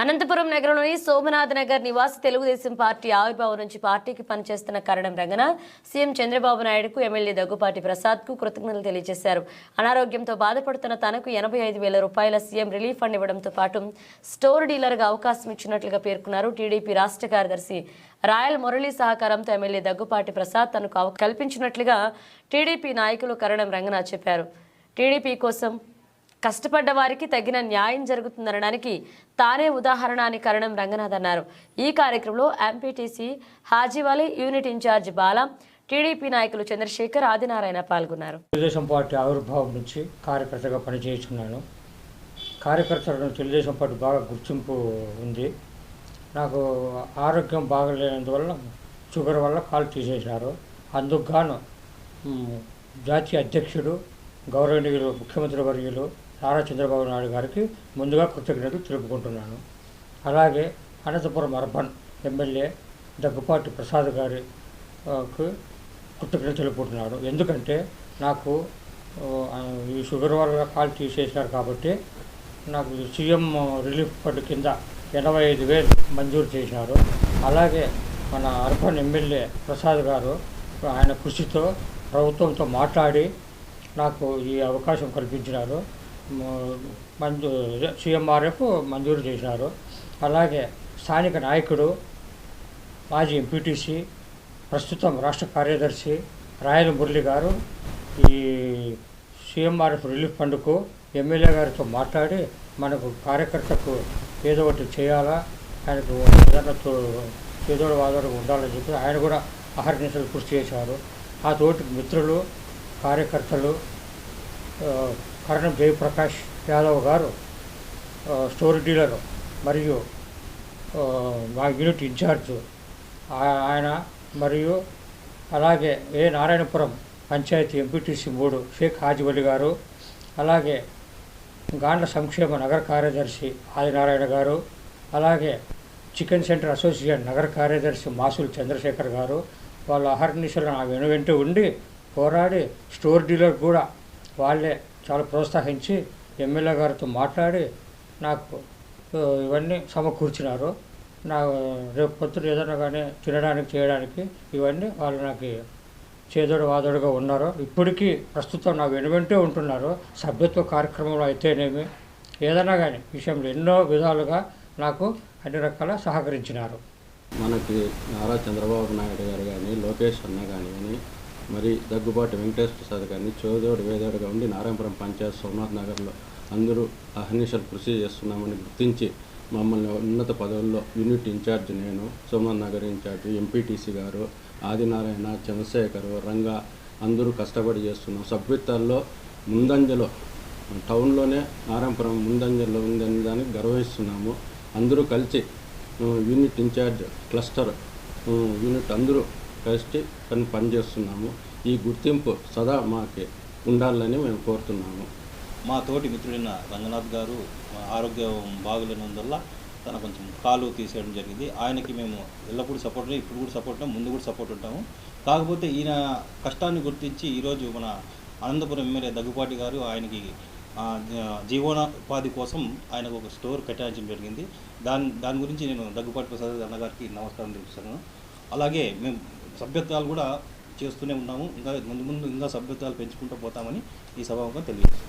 అనంతపురం నగరంలోని సోమనాథ్ నగర్ నివాసి తెలుగుదేశం పార్టీ ఆవిర్భావం నుంచి పార్టీకి పనిచేస్తున్న కరణం రంగనా సీఎం చంద్రబాబు నాయుడుకు ఎమ్మెల్యే దగ్గుపాటి ప్రసాద్కు కృతజ్ఞతలు తెలియజేశారు. అనారోగ్యంతో బాధపడుతున్న తనకు ఎనభై ఐదు వేల రూపాయల సీఎం రిలీఫ్ ఫండ్ ఇవ్వడంతో పాటు స్టోర్ డీలర్గా అవకాశం ఇచ్చినట్లుగా పేర్కొన్నారు టీడీపీ రాష్ట్ర కార్యదర్శి. రాయల్ మురళీ సహకారంతో ఎమ్మెల్యే దగ్గుపాటి ప్రసాద్ తనకు అవ- కల్పించినట్లుగా టీడీపీ నాయకులు కరణం రంగనాథ్ చెప్పారు. టీడీపీ కోసం కష్టపడ్డ వారికి తగిన న్యాయం జరుగుతుందనడానికి తానే ఉదాహరణ అని కరణం రంగనాథ్ అన్నారు. ఈ కార్యక్రమంలో MPTC Hajivali unit incharge Bala TDP నాయకులు చంద్రశేఖర్ ఆదినారాయణ పాల్గొన్నారు. తెలుగుదేశం పార్టీ ఆవిర్భావం నుంచి కార్యకర్తగా పనిచేస్తున్నాను. కార్యకర్తలను తెలుగుదేశం పార్టీ బాగా గుర్తింపు ఉంది. నాకు ఆరోగ్యం బాగలేనందువల్ల షుగర్ వల్ల కాలు తీసేశారు. అందుకు గాను జాతీయ అధ్యక్షుడు గౌరవనీయులు ముఖ్యమంత్రి వర్యులు నారా చంద్రబాబు నాయుడు గారికి ముందుగా కృతజ్ఞతలు తెలుపుకుంటున్నాను. అలాగే అనంతపురం అర్బన్ ఎమ్మెల్యే దగ్గుపాటి ప్రసాద్ గారికి ఆ, కృతజ్ఞతలు తెలుపుకుంటున్నాను. ఎందుకంటే నాకు ఈ షుగర్ వల్ల కాల్ తీసేసినారు కాబట్టి నాకు సీఎం రిలీఫ్ ఫండ్ కింద ఎనభై ఐదు వేలు మంజూరు చేసినారు అలాగే మన అర్బన్ ఎమ్మెల్యే ప్రసాద్ గారు ఆయన కృషితో ప్రభుత్వంతో మాట్లాడి నాకు ఈ అవకాశం కల్పించినారు. మంజూ సీఎంఆర్ఎఫ్ మంజూరు చేశారు. అలాగే స్థానిక నాయకుడు మాజీ ఎంపీటీసీ ప్రస్తుతం రాష్ట్ర కార్యదర్శి రాయల మురళి గారు ఈ సీఎంఆర్ఎఫ్ రిలీఫ్ ఫండ్కు ఎమ్మెల్యే గారితో మాట్లాడి మనకు కార్యకర్తకు ఏదో ఒకటి చేయాలా ఆయనకు ఏదైనా చేదోడు వాదోడు ఉండాలని చెప్పి ఆయన కూడా అహర్నిశలు కృషి చేశారు. ఆ తోటి మిత్రులు కార్యకర్తలు ఆ, జయప్రకాష్ యాదవ్ గారు స్టోర్ డీలర్ మరియు మా యూనిట్ ఇన్ఛార్జ్. ఆయన మరియు అలాగే ఏ నారాయణపురం పంచాయతీ ఎంపీటీసీ మూడు షేక్ హాజివలి గారు అలాగే గాండ్ల సంక్షేమ నగర కార్యదర్శి ఆదినారాయణ గారు అలాగే చికెన్ సెంటర్ అసోసియేషన్ నగర కార్యదర్శి మాసులు చంద్రశేఖర్ గారు వాళ్ళ అహర్నిశలు నా వెను వెంట ఉండి పోరాడి స్టోర్ డీలర్ కూడా వాళ్ళే చాలా ప్రోత్సహించి ఎమ్మెల్యే గారితో మాట్లాడి నాకు ఇవన్నీ సమకూర్చినారు. నా రేపు పొద్దున ఏదైనా కానీ తినడానికి చేయడానికి ఇవన్నీ వాళ్ళు నాకు చేదోడు వాదోడుగా ఉన్నారు. ఇప్పటికీ ప్రస్తుతం నా వెనువెంటే ఉంటున్నారు. సభ్యత్వ కార్యక్రమంలో అయితేనేమి ఏదైనా కానీ విషయంలో ఎన్నో విధాలుగా నాకు అన్ని రకాల సహకరించినారు. మనకి నారా చంద్రబాబు నాయుడు గారు కానీ లోకేష్ అన్న కానీ కానీ మరి దగ్గుబాటి వెంకటేశ్వర ప్రసాద్ గారిని చోదోడు వేదోడుగా ఉండి నారాయణపురం పంచాయత్ సోమనాథ్ నగర్లో అందరూ అహర్నిశలు కృషి చేస్తున్నామని గుర్తించి మమ్మల్ని ఉన్నత పదవుల్లో యూనిట్ ఇన్ఛార్జ్ నేను సోమనాథ్ నగర్ ఇన్ఛార్జ్ ఎంపీటీసీ గారు ఆదినారాయణ చంద్రశేఖర్ రంగా అందరూ కష్టపడి చేస్తున్నాం. సభ్యత్వాల్లో ముందంజలో టౌన్లోనే నారాయణపురం ముందంజలో ఉందని దానికి గర్వహిస్తున్నాము. అందరూ కలిసి యూనిట్ ఇన్ఛార్జ్ క్లస్టర్ యూనిట్ అందరూ కలిసి పని పనిచేస్తున్నాము ఈ గుర్తింపు సదా మాకే ఉండాలని మేము కోరుతున్నాము. మా తోటి మిత్రుడైన రంగనాథ్ గారు ఆరోగ్యం బాగులేనందువల్ల తన కొంచెం కాలు తీసేయడం జరిగింది. ఆయనకి మేము ఎల్లప్పుడూ సపోర్ట్ ఇప్పుడు కూడా సపోర్ట్ ఉంటాం ముందు కూడా సపోర్ట్ ఉంటాము. కాకపోతే ఈయన కష్టాన్ని గుర్తించి ఈరోజు మన అనంతపురం ఎమ్మెల్యే దగ్గుపాటి గారు ఆయనకి జీవనోపాధి కోసం ఆయనకు ఒక స్టోర్ కేటాయించడం జరిగింది. దాని దాని గురించి నేను దగ్గుపాటి ప్రసాద్ అన్నగారికి నమస్కారం తెలుపుతున్నాను. అలాగే మేము సభ్యత్వాలు కూడా చేస్తూనే ఉన్నాము. ఇంకా ముందు ముందు ఇంకా సభ్యత్వాలు పెంచుకుంటూ పోతామని ఈ సభాముఖం తెలియజేస్తున్నాను